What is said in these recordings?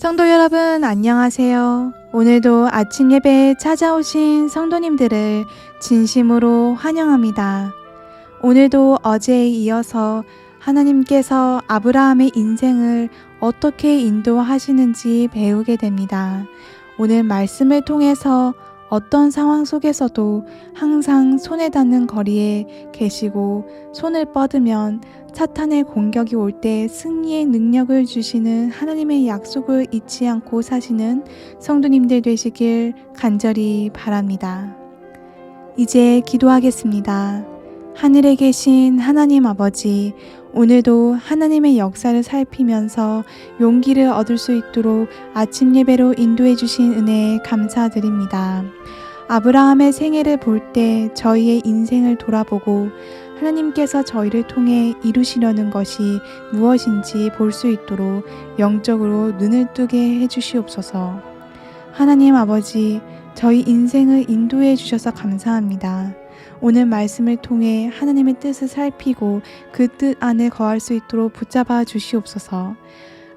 성도 여러분, 안녕하세요. 오늘도 아침 예배에 찾아오신 성도님들을 진심으로 환영합니다. 오늘도 어제에 이어서 하나님께서 아브라함의 인생을 어떻게 인도하시는지 배우게 됩니다. 오늘 말씀을 통해서 어떤 상황 속에서도 항상 손에 닿는 거리에 계시고 손을 뻗으면 사탄의 공격이 올 때 승리의 능력을 주시는 하나님의 약속을 잊지 않고 사시는 성도님들 되시길 간절히 바랍니다. 이제 기도하겠습니다. 하늘에 계신 하나님 아버지, 오늘도 하나님의 역사를 살피면서 용기를 얻을 수 있도록 아침 예배로 인도해 주신 은혜에 감사드립니다. 아브라함의 생애를 볼 때 저희의 인생을 돌아보고 하나님께서 저희를 통해 이루시려는 것이 무엇인지 볼 수 있도록 영적으로 눈을 뜨게 해주시옵소서. 하나님 아버지, 저희 인생을 인도해 주셔서 감사합니다. 오늘 말씀을 통해 하나님의 뜻을 살피고 그 뜻 안에 거할 수 있도록 붙잡아 주시옵소서.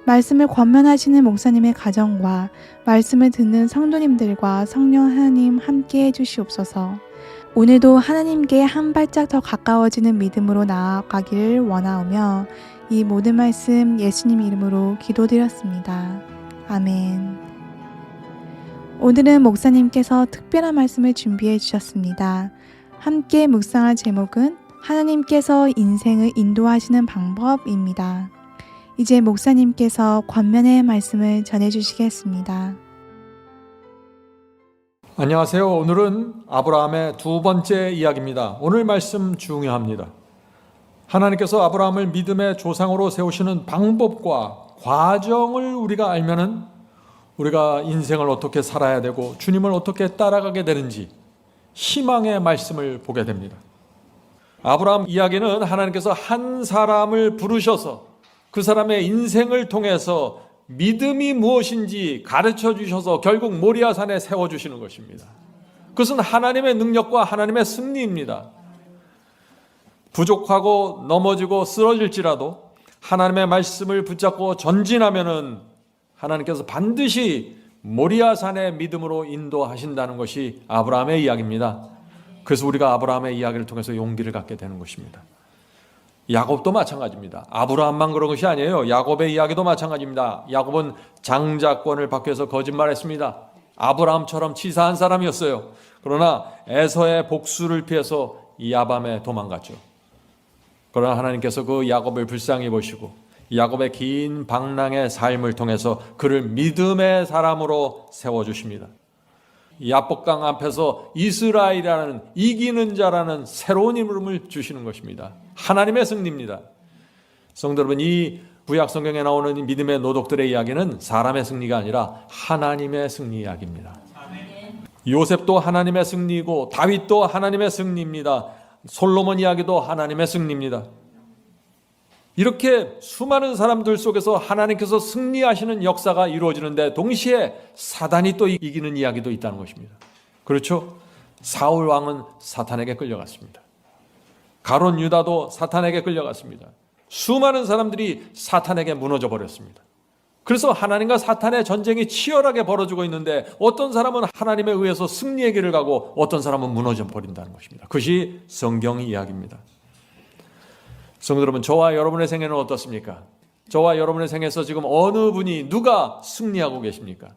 말씀을 권면하시는 목사님의 가정과 말씀을 듣는 성도님들과 성령 하나님 함께 해 주시옵소서. 오늘도 하나님께 한 발짝 더 가까워지는 믿음으로 나아가기를 원하오며 이 모든 말씀 예수님 이름으로 기도드렸습니다. 아멘. 오늘은 목사님께서 특별한 말씀을 준비해 주셨습니다. 함께 묵상할 제목은 하나님께서 인생을 인도하시는 방법입니다. 이제 목사님께서 권면의 말씀을 전해 주시겠습니다. 안녕하세요. 오늘은 아브라함의 두 번째 이야기입니다. 오늘 말씀 중요합니다. 하나님께서 아브라함을 믿음의 조상으로 세우시는 방법과 과정을 우리가 알면은 우리가 인생을 어떻게 살아야 되고 주님을 어떻게 따라가게 되는지 희망의 말씀을 보게 됩니다. 아브라함 이야기는 하나님께서 한 사람을 부르셔서 그 사람의 인생을 통해서 믿음이 무엇인지 가르쳐 주셔서 결국 모리아산에 세워 주시는 것입니다. 그것은 하나님의 능력과 하나님의 승리입니다. 부족하고 넘어지고 쓰러질지라도 하나님의 말씀을 붙잡고 전진하면은 하나님께서 반드시 모리아산의 믿음으로 인도하신다는 것이 아브라함의 이야기입니다. 그래서 우리가 아브라함의 이야기를 통해서 용기를 갖게 되는 것입니다. 야곱도 마찬가지입니다. 아브라함만 그런 것이 아니에요. 야곱의 이야기도 마찬가지입니다. 야곱은 장자권을 받기 위해서 거짓말했습니다. 아브라함처럼 치사한 사람이었어요. 그러나 에서의 복수를 피해서 야밤에 도망갔죠. 그러나 하나님께서 그 야곱을 불쌍히 보시고 야곱의 긴 방랑의 삶을 통해서 그를 믿음의 사람으로 세워 주십니다. 야복강 앞에서 이스라엘이라는 이기는 자라는 새로운 이름을 주시는 것입니다. 하나님의 승리입니다. 성도 여러분, 이 구약 성경에 나오는 믿음의 노독들의 이야기는 사람의 승리가 아니라 하나님의 승리 이야기입니다. 요셉도 하나님의 승리이고 다윗도 하나님의 승리입니다. 솔로몬 이야기도 하나님의 승리입니다. 이렇게 수많은 사람들 속에서 하나님께서 승리하시는 역사가 이루어지는데 동시에 사단이 또 이기는 이야기도 있다는 것입니다. 그렇죠? 사울 왕은 사탄에게 끌려갔습니다. 가론 유다도 사탄에게 끌려갔습니다. 수많은 사람들이 사탄에게 무너져 버렸습니다. 그래서 하나님과 사탄의 전쟁이 치열하게 벌어지고 있는데 어떤 사람은 하나님에 의해서 승리의 길을 가고 어떤 사람은 무너져 버린다는 것입니다. 그것이 성경 이야기입니다. 성도 여러분, 저와 여러분의 생애는 어떻습니까? 저와 여러분의 생에서 지금 어느 분이 누가 승리하고 계십니까?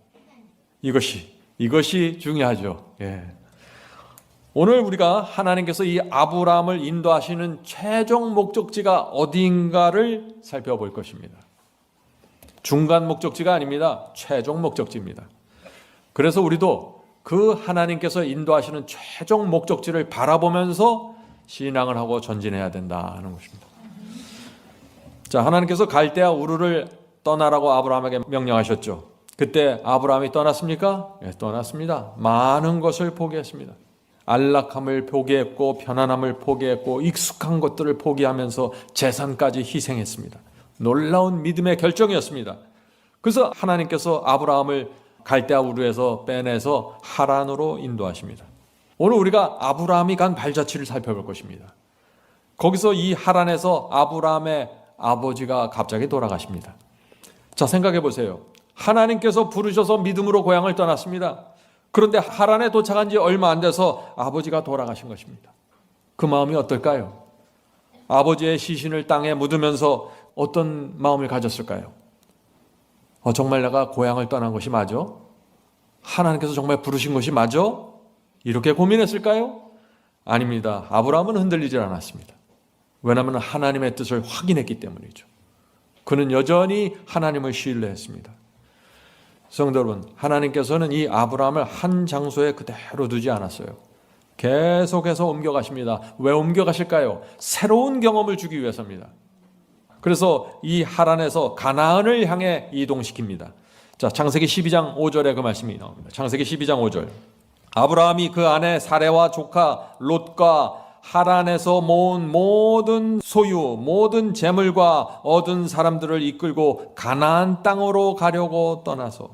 이것이 이것이 중요하죠. 예. 오늘 우리가 하나님께서 이 아브라함을 인도하시는 최종 목적지가 어디인가를 살펴볼 것입니다. 중간 목적지가 아닙니다. 최종 목적지입니다. 그래서 우리도 그 하나님께서 인도하시는 최종 목적지를 바라보면서 신앙을 하고 전진해야 된다는 것입니다. 자, 하나님께서 갈대아 우르를 떠나라고 아브라함에게 명령하셨죠. 그때 아브라함이 떠났습니까? 예, 떠났습니다. 많은 것을 포기했습니다. 안락함을 포기했고 편안함을 포기했고 익숙한 것들을 포기하면서 재산까지 희생했습니다. 놀라운 믿음의 결정이었습니다. 그래서 하나님께서 아브라함을 갈대아 우르에서 빼내서 하란으로 인도하십니다. 오늘 우리가 아브라함이 간 발자취를 살펴볼 것입니다. 거기서 이 하란에서 아브라함의 아버지가 갑자기 돌아가십니다. 자, 생각해 보세요. 하나님께서 부르셔서 믿음으로 고향을 떠났습니다. 그런데 하란에 도착한 지 얼마 안 돼서 아버지가 돌아가신 것입니다. 그 마음이 어떨까요? 아버지의 시신을 땅에 묻으면서 어떤 마음을 가졌을까요? 어, 정말 내가 고향을 떠난 것이 맞아? 하나님께서 정말 부르신 것이 맞아? 이렇게 고민했을까요? 아닙니다. 아브라함은 흔들리질 않았습니다. 왜냐하면 하나님의 뜻을 확인했기 때문이죠. 그는 여전히 하나님을 신뢰했습니다. 성도 여러분, 하나님께서는 이 아브라함을 한 장소에 그대로 두지 않았어요. 계속해서 옮겨가십니다. 왜 옮겨가실까요? 새로운 경험을 주기 위해서입니다. 그래서 이 하란에서 가나안을 향해 이동시킵니다. 자, 창세기 12장 5절에 그 말씀이 나옵니다. 창세기 12장 5절. 아브라함이 그 아내 사레와 조카 롯과 하란에서 모은 모든 소유, 모든 재물과 얻은 사람들을 이끌고 가나안 땅으로 가려고 떠나서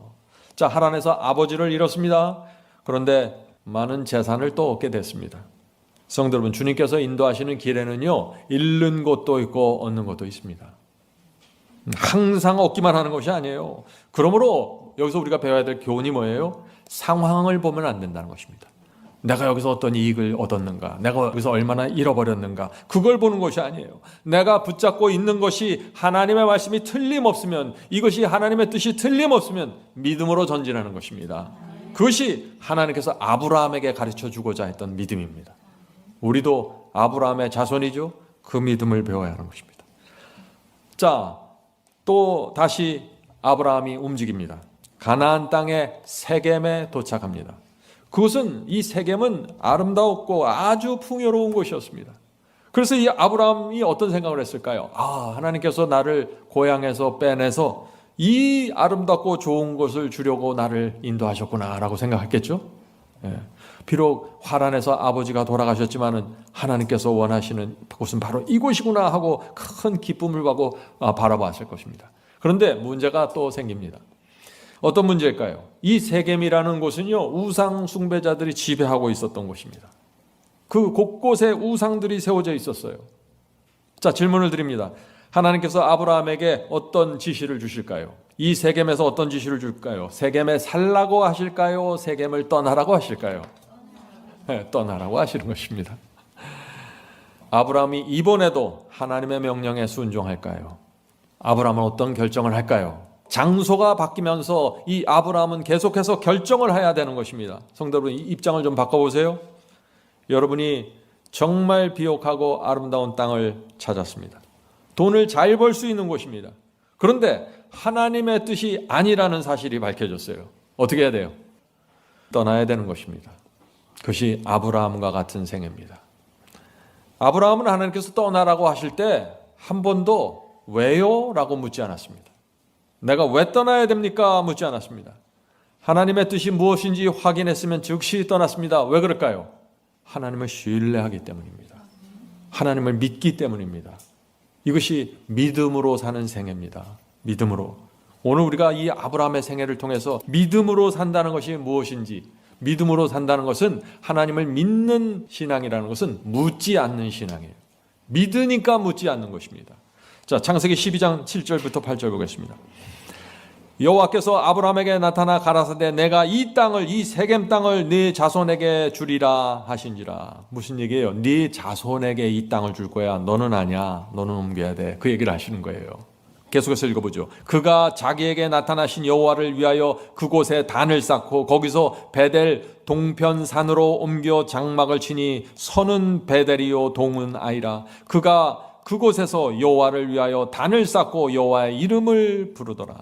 자, 하란에서 아버지를 잃었습니다. 그런데 많은 재산을 또 얻게 됐습니다. 성도 여러분, 주님께서 인도하시는 길에는요, 잃는 것도 있고 얻는 것도 있습니다. 항상 얻기만 하는 것이 아니에요. 그러므로 여기서 우리가 배워야 될 교훈이 뭐예요? 상황을 보면 안 된다는 것입니다. 내가 여기서 어떤 이익을 얻었는가? 내가 여기서 얼마나 잃어버렸는가? 그걸 보는 것이 아니에요. 내가 붙잡고 있는 것이 하나님의 말씀이 틀림없으면 이것이 하나님의 뜻이 틀림없으면 믿음으로 전진하는 것입니다. 그것이 하나님께서 아브라함에게 가르쳐 주고자 했던 믿음입니다. 우리도 아브라함의 자손이죠. 그 믿음을 배워야 하는 것입니다. 자, 또 다시 아브라함이 움직입니다. 가나안 땅의 세겜에 도착합니다. 그것은 이 세겜은 아름다웠고 아주 풍요로운 곳이었습니다. 그래서 이 아브라함이 어떤 생각을 했을까요? 아, 하나님께서 나를 고향에서 빼내서 이 아름답고 좋은 곳을 주려고 나를 인도하셨구나라고 생각했겠죠. 예. 비록 화란에서 아버지가 돌아가셨지만은 하나님께서 원하시는 곳은 바로 이곳이구나 하고 큰 기쁨을 가고 아, 바라봤을 것입니다. 그런데 문제가 또 생깁니다. 어떤 문제일까요? 이 세겜이라는 곳은요 우상 숭배자들이 지배하고 있었던 곳입니다. 그 곳곳에 우상들이 세워져 있었어요. 자 질문을 드립니다. 하나님께서 아브라함에게 어떤 지시를 주실까요? 이 세겜에서 어떤 지시를 줄까요? 세겜에 살라고 하실까요? 세겜을 떠나라고 하실까요? 네, 떠나라고 하시는 것입니다. 아브라함이 이번에도 하나님의 명령에 순종할까요? 아브라함은 어떤 결정을 할까요? 장소가 바뀌면서 이 아브라함은 계속해서 결정을 해야 되는 것입니다. 성도 여러분, 입장을 좀 바꿔보세요. 여러분이 정말 비옥하고 아름다운 땅을 찾았습니다. 돈을 잘 벌 수 있는 곳입니다. 그런데 하나님의 뜻이 아니라는 사실이 밝혀졌어요. 어떻게 해야 돼요? 떠나야 되는 것입니다. 그것이 아브라함과 같은 생애입니다. 아브라함은 하나님께서 떠나라고 하실 때 한 번도 왜요? 라고 묻지 않았습니다. 내가 왜 떠나야 됩니까? 묻지 않았습니다. 하나님의 뜻이 무엇인지 확인했으면 즉시 떠났습니다. 왜 그럴까요? 하나님을 신뢰하기 때문입니다. 하나님을 믿기 때문입니다. 이것이 믿음으로 사는 생애입니다. 믿음으로. 오늘 우리가 이 아브라함의 생애를 통해서 믿음으로 산다는 것이 무엇인지, 믿음으로 산다는 것은 하나님을 믿는 신앙이라는 것은 묻지 않는 신앙이에요. 믿으니까 묻지 않는 것입니다. 자, 창세기 12장 7절부터 8절 보겠습니다. 여호와께서 아브라함에게 나타나 가라사대 내가 이 땅을 이 세겜 땅을 네 자손에게 주리라 하신지라 무슨 얘기예요? 네 자손에게 이 땅을 줄 거야. 너는 아니야. 너는 옮겨야 돼. 그 얘기를 하시는 거예요. 계속해서 읽어보죠. 그가 자기에게 나타나신 여호와를 위하여 그곳에 단을 쌓고 거기서 베델 동편산으로 옮겨 장막을 치니 선은 베델이요 동은 아이라. 그가 그곳에서 여호와를 위하여 단을 쌓고 여호와의 이름을 부르더라.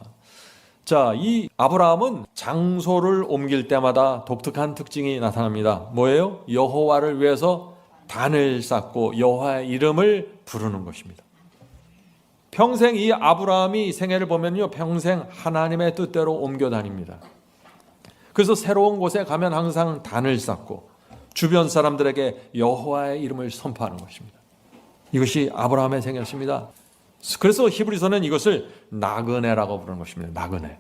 자, 이 아브라함은 장소를 옮길 때마다 독특한 특징이 나타납니다. 뭐예요? 여호와를 위해서 단을 쌓고 여호와의 이름을 부르는 것입니다. 평생 이 아브라함이 생애를 보면요, 평생 하나님의 뜻대로 옮겨 다닙니다. 그래서 새로운 곳에 가면 항상 단을 쌓고 주변 사람들에게 여호와의 이름을 선포하는 것입니다. 이것이 아브라함의 생애였습니다. 그래서 히브리서는 이것을 나그네라고 부르는 것입니다. 나그네.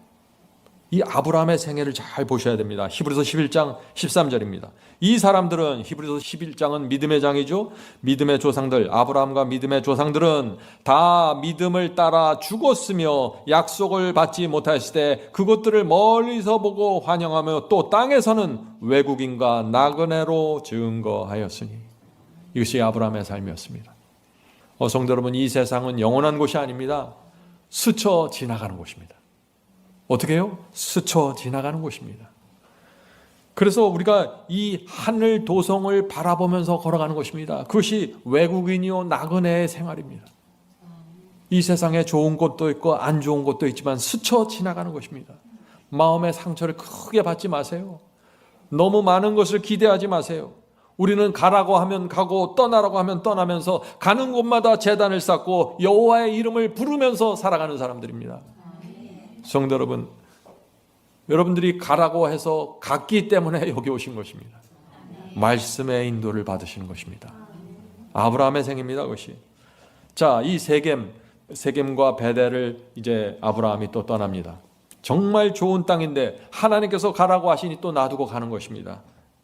이 아브라함의 생애를 잘 보셔야 됩니다. 히브리서 11장 13절입니다. 이 사람들은 히브리서 11장은 믿음의 장이죠. 믿음의 조상들 아브라함과 믿음의 조상들은 다 믿음을 따라 죽었으며 약속을 받지 못했을 때 그것들을 멀리서 보고 환영하며 또 땅에서는 외국인과 나그네로 증거하였으니 이것이 아브라함의 삶이었습니다. 어, 성도 여러분 이 세상은 영원한 곳이 아닙니다. 스쳐 지나가는 곳입니다. 어떻게 해요? 스쳐 지나가는 곳입니다. 그래서 우리가 이 하늘 도성을 바라보면서 걸어가는 것입니다. 그것이 외국인이요 나그네의 생활입니다. 이 세상에 좋은 곳도 있고 안 좋은 곳도 있지만 스쳐 지나가는 것입니다. 마음의 상처를 크게 받지 마세요. 너무 많은 것을 기대하지 마세요. 우리는 가라고 하면 가고 떠나라고 하면 떠나면서 가는 곳마다 재단을 쌓고 여호와의 이름을 부르면서 살아가는 사람들입니다. 성도 여러분, 여러분들이 가라고 해서 갔기 때문에 여기 오신 것입니다. 말씀의 인도를 받으시는 것입니다. 아브라함의 생입니다, 그것이. 자, 이 세겜, 세겜과 베델을 이제 아브라함이 또 떠납니다. 정말 좋은 땅인데 하나님께서 가라고 하시니 또 놔두고 가는 것입니다.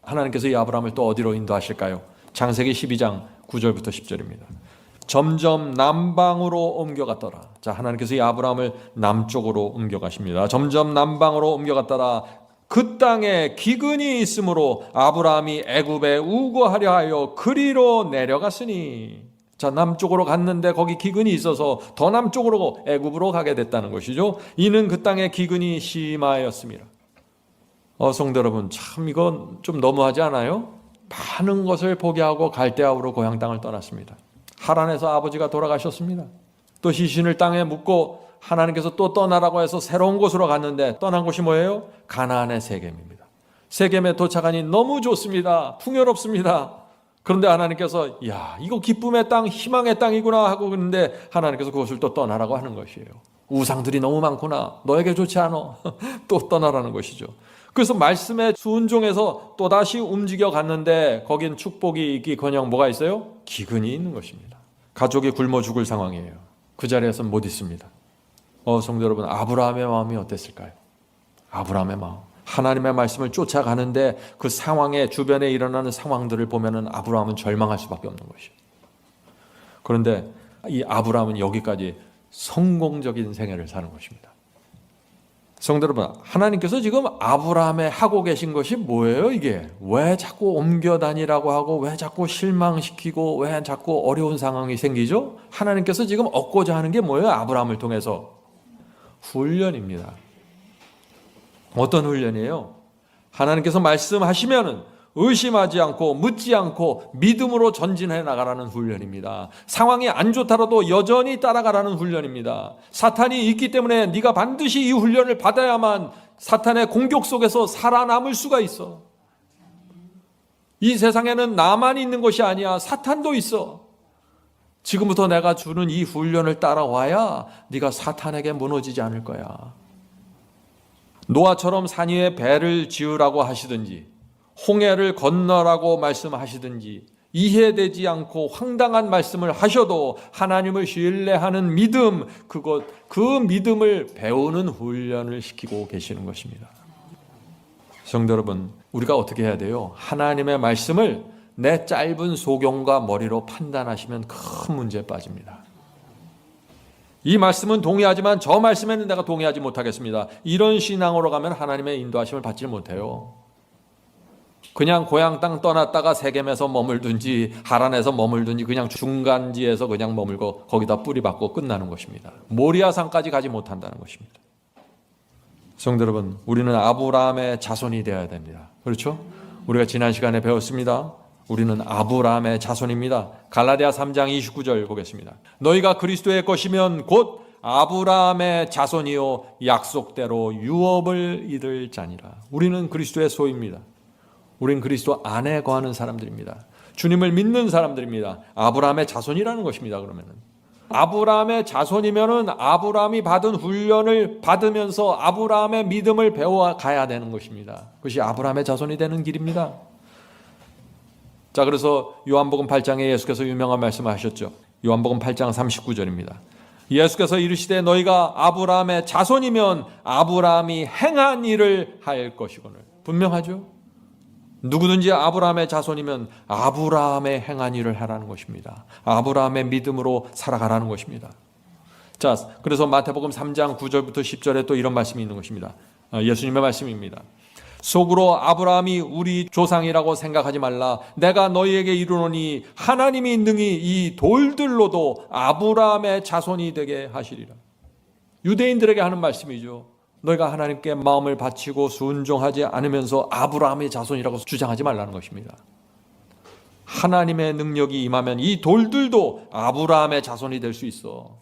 하나님께서 이 아브라함을 또 어디로 인도하실까요? 창세기 12장 9절부터 10절입니다. 점점 남방으로 옮겨갔더라. 자, 하나님께서 이 아브라함을 남쪽으로 옮겨가십니다. 점점 남방으로 옮겨갔더라. 그 땅에 기근이 있으므로 아브라함이 애굽에 우거하려 하여 그리로 내려갔으니 자 남쪽으로 갔는데 거기 기근이 있어서 더 남쪽으로 애굽으로 가게 됐다는 것이죠. 이는 그 땅에 기근이 심하였습니다. 어, 성도 여러분 참 이건 좀 너무하지 않아요? 많은 것을 포기하고 갈대아우로 고향 땅을 떠났습니다. 하란에서 아버지가 돌아가셨습니다. 또 시신을 땅에 묻고 하나님께서 또 떠나라고 해서 새로운 곳으로 갔는데 떠난 곳이 뭐예요? 가나안의 세겜입니다. 세겜에 도착하니 너무 좋습니다. 풍요롭습니다. 그런데 하나님께서 야 이거 기쁨의 땅, 희망의 땅이구나 하고 그런데 하나님께서 그것을 또 떠나라고 하는 것이에요. 우상들이 너무 많구나. 너에게 좋지 않아. 또 떠나라는 것이죠. 그래서 말씀의 순종에서 또다시 움직여 갔는데 거긴 축복이 있기커녕 뭐가 있어요? 기근이 있는 것입니다. 가족이 굶어 죽을 상황이에요. 그 자리에서 못 있습니다. 어, 성도 여러분, 아브라함의 마음이 어땠을까요? 아브라함의 마음. 하나님의 말씀을 쫓아가는데 그 상황에 주변에 일어나는 상황들을 보면은 아브라함은 절망할 수밖에 없는 것이에요. 그런데 이 아브라함은 여기까지 성공적인 생애를 사는 것입니다. 성도 여러분, 하나님께서 지금 아브라함에 하고 계신 것이 뭐예요, 이게? 왜 자꾸 옮겨 다니라고 하고, 왜 자꾸 실망시키고, 왜 자꾸 어려운 상황이 생기죠? 하나님께서 지금 얻고자 하는 게 뭐예요, 아브라함을 통해서? 훈련입니다. 어떤 훈련이에요? 하나님께서 말씀하시면은 의심하지 않고 묻지 않고 믿음으로 전진해 나가라는 훈련입니다. 상황이 안 좋더라도 여전히 따라가라는 훈련입니다. 사탄이 있기 때문에 네가 반드시 이 훈련을 받아야만 사탄의 공격 속에서 살아남을 수가 있어. 이 세상에는 나만 있는 것이 아니야. 사탄도 있어. 지금부터 내가 주는 이 훈련을 따라와야 네가 사탄에게 무너지지 않을 거야. 노아처럼 산 위에 배를 지으라고 하시든지 홍해를 건너라고 말씀하시든지 이해되지 않고 황당한 말씀을 하셔도 하나님을 신뢰하는 믿음 그것 그 믿음을 배우는 훈련을 시키고 계시는 것입니다. 성도 여러분, 우리가 어떻게 해야 돼요? 하나님의 말씀을 내 짧은 소경과 머리로 판단하시면 큰 문제에 빠집니다. 이 말씀은 동의하지만 저 말씀에는 내가 동의하지 못하겠습니다. 이런 신앙으로 가면 하나님의 인도하심을 받지 못해요. 그냥 고향 땅 떠났다가 세겜에서 머물든지 하란에서 머물든지 그냥 중간지에서 그냥 머물고 거기다 뿌리 박고 끝나는 것입니다. 모리아산까지 가지 못한다는 것입니다. 성도 여러분, 우리는 아브라함의 자손이 되어야 됩니다. 그렇죠? 우리가 지난 시간에 배웠습니다. 우리는 아브라함의 자손입니다. 갈라디아 3장 29절 보겠습니다. 너희가 그리스도의 것이면 곧 아브라함의 자손이요 약속대로 유업을 이룰 자니라. 우리는 그리스도의 소입니다. 우린 그리스도 안에 거하는 사람들입니다. 주님을 믿는 사람들입니다. 아브라함의 자손이라는 것입니다. 그러면은 아브라함의 자손이면은 아브라함이 받은 훈련을 받으면서 아브라함의 믿음을 배워 가야 되는 것입니다. 그것이 아브라함의 자손이 되는 길입니다. 자, 그래서 요한복음 8장에 예수께서 유명한 말씀을 하셨죠. 요한복음 8장 39절입니다. 예수께서 이르시되 너희가 아브라함의 자손이면 아브라함이 행한 일을 할 것이거늘. 분명하죠? 누구든지 아브라함의 자손이면 아브라함의 행한 일을 하라는 것입니다. 아브라함의 믿음으로 살아가라는 것입니다. 자, 그래서 마태복음 3장 9절부터 10절에 또 이런 말씀이 있는 것입니다. 아, 예수님의 말씀입니다. 속으로 아브라함이 우리 조상이라고 생각하지 말라. 내가 너희에게 이르노니 하나님이 능히 이 돌들로도 아브라함의 자손이 되게 하시리라. 유대인들에게 하는 말씀이죠. 너희가 하나님께 마음을 바치고 순종하지 않으면서 아브라함의 자손이라고 주장하지 말라는 것입니다. 하나님의 능력이 임하면 이 돌들도 아브라함의 자손이 될 수 있어.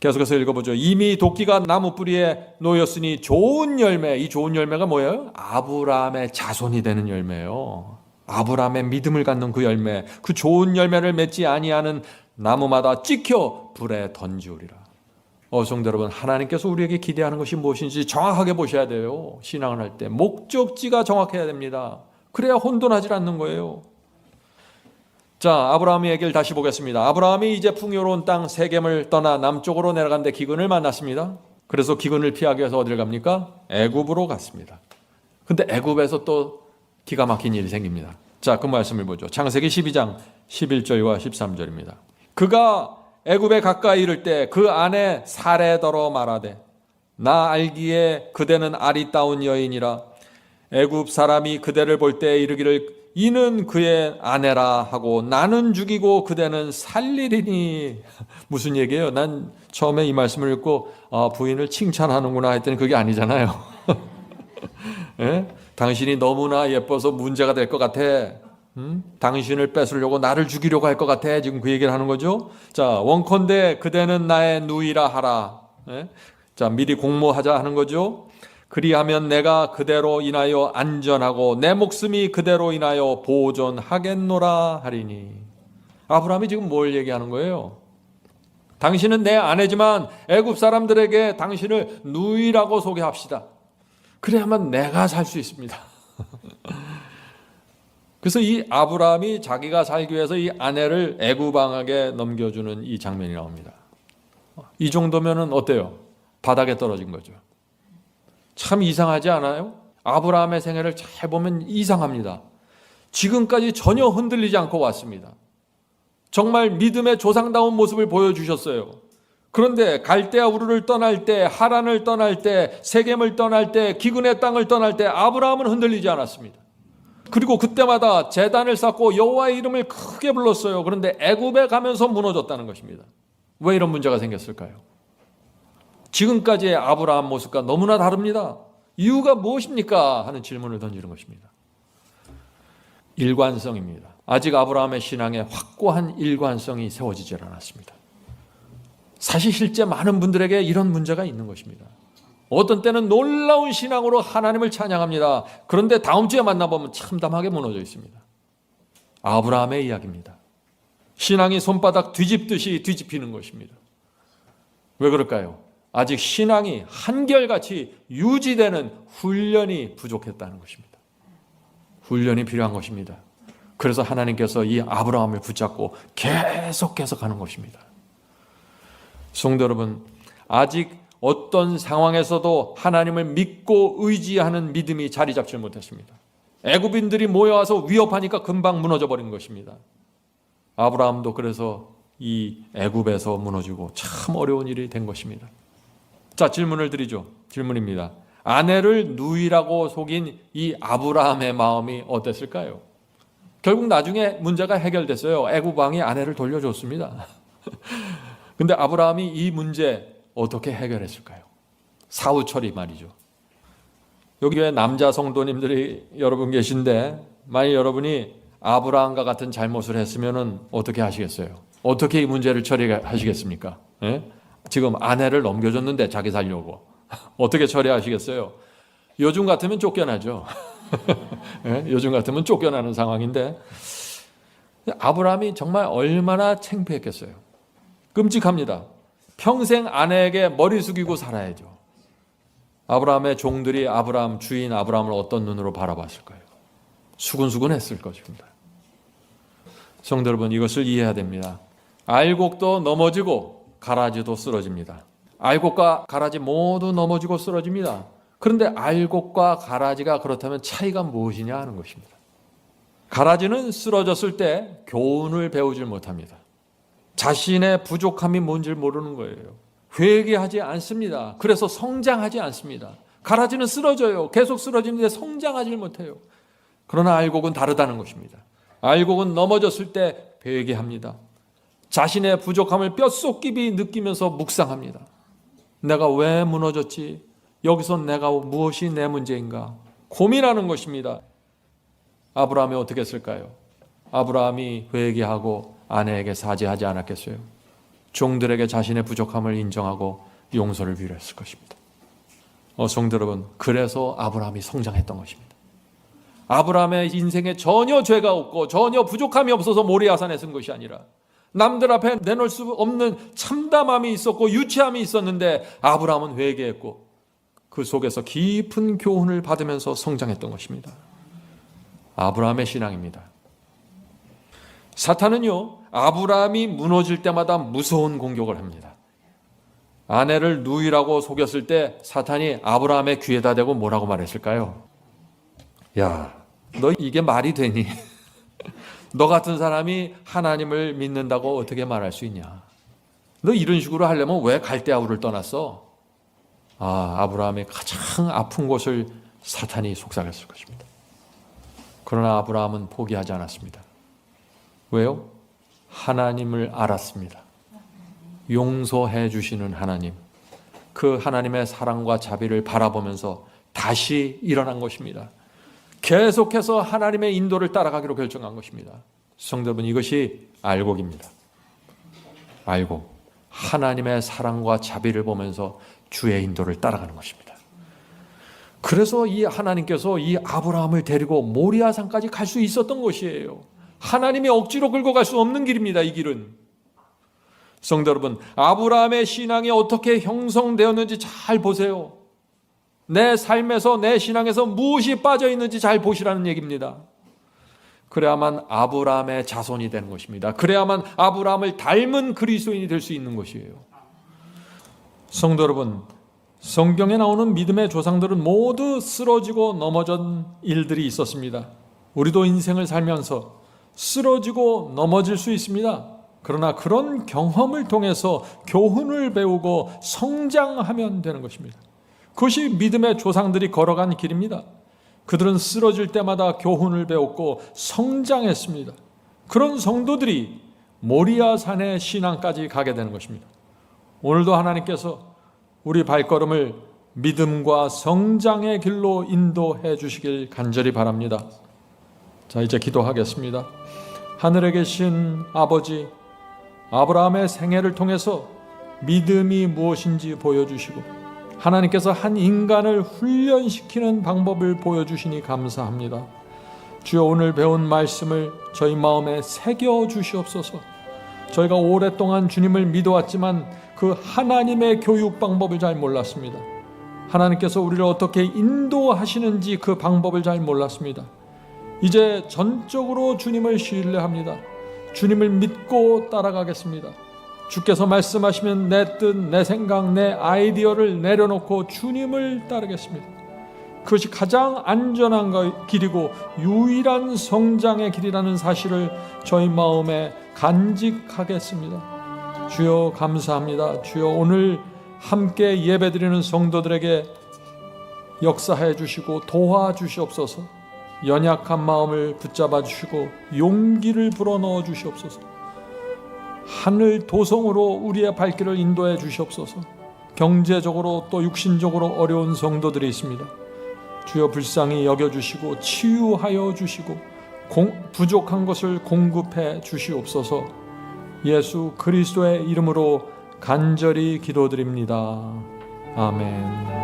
계속해서 읽어보죠. 이미 도끼가 나무 뿌리에 놓였으니 좋은 열매, 이 좋은 열매가 뭐예요? 아브라함의 자손이 되는 열매예요. 아브라함의 믿음을 갖는 그 열매, 그 좋은 열매를 맺지 아니하는 나무마다 찍혀 불에 던지우리라. 어 성도 여러분, 하나님께서 우리에게 기대하는 것이 무엇인지 정확하게 보셔야 돼요. 신앙을 할 때 목적지가 정확해야 됩니다. 그래야 혼돈하지 않는 거예요. 자, 아브라함의 얘기를 다시 보겠습니다. 아브라함이 이제 풍요로운 땅 세겜을 떠나 남쪽으로 내려간데 기근을 만났습니다. 그래서 기근을 피하기 위해서 어디를 갑니까? 애굽으로 갔습니다. 근데 애굽에서 또 기가 막힌 일이 생깁니다. 자, 그 말씀을 보죠. 창세기 12장 11절과 13절입니다. 그가 애굽에 가까이 이를 때 그 안에 사례더러 말하되 나 알기에 그대는 아리따운 여인이라 애굽 사람이 그대를 볼 때 이르기를 이는 그의 아내라 하고 나는 죽이고 그대는 살리리니 무슨 얘기예요? 난 처음에 이 말씀을 읽고 아, 부인을 칭찬하는구나 했더니 그게 아니잖아요. 예? 당신이 너무나 예뻐서 문제가 될 것 같아. 음? 당신을 뺏으려고 나를 죽이려고 할 것 같아. 지금 그 얘기를 하는 거죠. 자, 원컨대 그대는 나의 누이라 하라. 예? 자, 미리 공모하자 하는 거죠. 그리하면 내가 그대로 인하여 안전하고 내 목숨이 그대로 인하여 보존하겠노라 하리니. 아브라함이 지금 뭘 얘기하는 거예요? 당신은 내 아내지만 애굽 사람들에게 당신을 누이라고 소개합시다. 그래야만 내가 살 수 있습니다. 그래서 이 아브라함이 자기가 살기 위해서 이 아내를 애굽왕에게 넘겨주는 이 장면이 나옵니다. 이 정도면은 어때요? 바닥에 떨어진 거죠. 참 이상하지 않아요? 아브라함의 생애를 잘 보면 이상합니다. 지금까지 전혀 흔들리지 않고 왔습니다. 정말 믿음의 조상다운 모습을 보여주셨어요. 그런데 갈대아 우르를 떠날 때, 하란을 떠날 때, 세겜을 떠날 때, 기근의 땅을 떠날 때 아브라함은 흔들리지 않았습니다. 그리고 그때마다 재단을 쌓고 여호와의 이름을 크게 불렀어요. 그런데 애굽에 가면서 무너졌다는 것입니다. 왜 이런 문제가 생겼을까요? 지금까지의 아브라함 모습과 너무나 다릅니다. 이유가 무엇입니까? 하는 질문을 던지는 것입니다. 일관성입니다. 아직 아브라함의 신앙에 확고한 일관성이 세워지질 않았습니다. 사실 실제 많은 분들에게 이런 문제가 있는 것입니다. 어떤 때는 놀라운 신앙으로 하나님을 찬양합니다. 그런데 다음 주에 만나보면 참담하게 무너져 있습니다. 아브라함의 이야기입니다. 신앙이 손바닥 뒤집듯이 뒤집히는 것입니다. 왜 그럴까요? 아직 신앙이 한결같이 유지되는 훈련이 부족했다는 것입니다. 훈련이 필요한 것입니다. 그래서 하나님께서 이 아브라함을 붙잡고 계속해서 가는 것입니다. 성도 여러분, 아직 어떤 상황에서도 하나님을 믿고 의지하는 믿음이 자리 잡지 못했습니다. 애굽인들이 모여와서 위협하니까 금방 무너져 버리는 것입니다. 아브라함도 그래서 이 애굽에서 무너지고 참 어려운 일이 된 것입니다. 자, 질문을 드리죠. 질문입니다. 아내를 누이라고 속인 이 아브라함의 마음이 어땠을까요? 결국 나중에 문제가 해결됐어요. 애굽 왕이 아내를 돌려줬습니다. 근데 아브라함이 이 문제 어떻게 해결했을까요? 사후 처리 말이죠. 여기에 남자 성도님들이 여러분 계신데 만약 여러분이 아브라함과 같은 잘못을 했으면은 어떻게 하시겠어요? 어떻게 이 문제를 처리하시겠습니까? 예? 지금 아내를 넘겨줬는데 자기 살려고 어떻게 처리하시겠어요? 요즘 같으면 쫓겨나죠. 예? 요즘 같으면 쫓겨나는 상황인데 아브라함이 정말 얼마나 창피했겠어요. 끔찍합니다. 평생 아내에게 머리 숙이고 살아야죠. 아브라함의 종들이 아브라함 주인 아브라함을 어떤 눈으로 바라봤을까요? 수근수근했을 것입니다. 성도 여러분 이것을 이해해야 됩니다. 알곡도 넘어지고 가라지도 쓰러집니다. 알곡과 가라지 모두 넘어지고 쓰러집니다. 그런데 알곡과 가라지가 그렇다면 차이가 무엇이냐 하는 것입니다. 가라지는 쓰러졌을 때 교훈을 배우질 못합니다. 자신의 부족함이 뭔지 모르는 거예요. 회개하지 않습니다. 그래서 성장하지 않습니다. 가라지는 쓰러져요. 계속 쓰러지는데 성장하지 못해요. 그러나 알곡은 다르다는 것입니다. 알곡은 넘어졌을 때 회개합니다. 자신의 부족함을 뼛속 깊이 느끼면서 묵상합니다. 내가 왜 무너졌지? 여기서 내가 무엇이 내 문제인가? 고민하는 것입니다. 아브라함이 어떻게 했을까요? 아브라함이 회개하고 아내에게 사죄하지 않았겠어요? 종들에게 자신의 부족함을 인정하고 용서를 빌었을 것입니다. 어, 성도 여러분, 그래서 아브라함이 성장했던 것입니다. 아브라함의 인생에 전혀 죄가 없고 전혀 부족함이 없어서 모리아산에 쓴 것이 아니라 남들 앞에 내놓을 수 없는 참담함이 있었고 유치함이 있었는데 아브라함은 회개했고 그 속에서 깊은 교훈을 받으면서 성장했던 것입니다. 아브라함의 신앙입니다. 사탄은요, 아브라함이 무너질 때마다 무서운 공격을 합니다. 아내를 누이라고 속였을 때 사탄이 아브라함의 귀에다 대고 뭐라고 말했을까요? 야, 너 이게 말이 되니? 너 같은 사람이 하나님을 믿는다고 어떻게 말할 수 있냐? 너 이런 식으로 하려면 왜 갈대아우를 떠났어? 아, 아브라함의 가장 아픈 곳을 사탄이 속삭였을 것입니다. 그러나 아브라함은 포기하지 않았습니다. 왜요? 하나님을 알았습니다. 용서해 주시는 하나님. 그 하나님의 사랑과 자비를 바라보면서 다시 일어난 것입니다. 계속해서 하나님의 인도를 따라가기로 결정한 것입니다. 성도분 이것이 알곡입니다. 알곡. 하나님의 사랑과 자비를 보면서 주의 인도를 따라가는 것입니다. 그래서 이 하나님께서 이 아브라함을 데리고 모리아산까지 갈 수 있었던 것이에요. 하나님이 억지로 끌고 갈 수 없는 길입니다. 이 길은. 성도 여러분, 아브라함의 신앙이 어떻게 형성되었는지 잘 보세요. 내 삶에서 내 신앙에서 무엇이 빠져 있는지 잘 보시라는 얘기입니다. 그래야만 아브라함의 자손이 되는 것입니다. 그래야만 아브라함을 닮은 그리스도인이 될 수 있는 것이에요. 성도 여러분, 성경에 나오는 믿음의 조상들은 모두 쓰러지고 넘어진 일들이 있었습니다. 우리도 인생을 살면서 쓰러지고 넘어질 수 있습니다. 그러나 그런 경험을 통해서 교훈을 배우고 성장하면 되는 것입니다. 그것이 믿음의 조상들이 걸어간 길입니다. 그들은 쓰러질 때마다 교훈을 배웠고 성장했습니다. 그런 성도들이 모리아 산의 신앙까지 가게 되는 것입니다. 오늘도 하나님께서 우리 발걸음을 믿음과 성장의 길로 인도해 주시길 간절히 바랍니다. 자, 이제 기도하겠습니다. 하늘에 계신 아버지, 아브라함의 생애를 통해서 믿음이 무엇인지 보여주시고, 하나님께서 한 인간을 훈련시키는 방법을 보여주시니 감사합니다. 주여 오늘 배운 말씀을 저희 마음에 새겨 주시옵소서. 저희가 오랫동안 주님을 믿어왔지만 그 하나님의 교육 방법을 잘 몰랐습니다. 하나님께서 우리를 어떻게 인도하시는지 그 방법을 잘 몰랐습니다. 이제 전적으로 주님을 신뢰합니다. 주님을 믿고 따라가겠습니다. 주께서 말씀하시면 내 뜻, 내 생각, 내 아이디어를 내려놓고 주님을 따르겠습니다. 그것이 가장 안전한 길이고 유일한 성장의 길이라는 사실을 저희 마음에 간직하겠습니다. 주여 감사합니다. 주여 오늘 함께 예배드리는 성도들에게 역사해 주시고 도와주시옵소서. 연약한 마음을 붙잡아 주시고 용기를 불어넣어 주시옵소서. 하늘 도성으로 우리의 발길을 인도해 주시옵소서. 경제적으로 또 육신적으로 어려운 성도들이 있습니다. 주여 불쌍히 여겨 주시고 치유하여 주시고 공, 부족한 것을 공급해 주시옵소서. 예수 그리스도의 이름으로 간절히 기도드립니다. 아멘.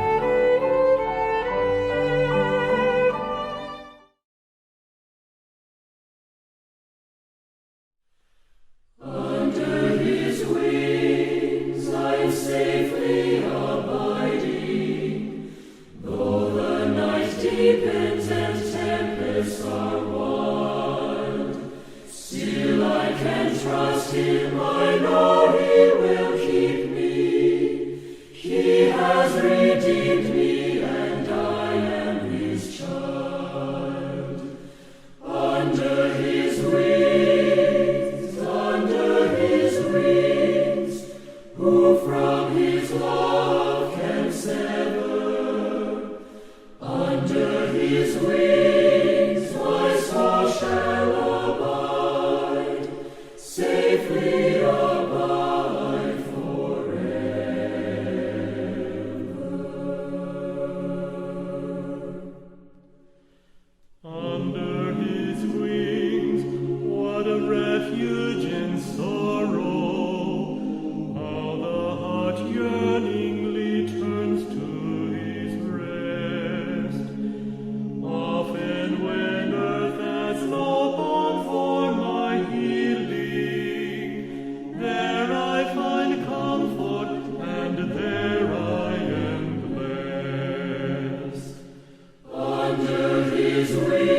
Jesu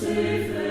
safe.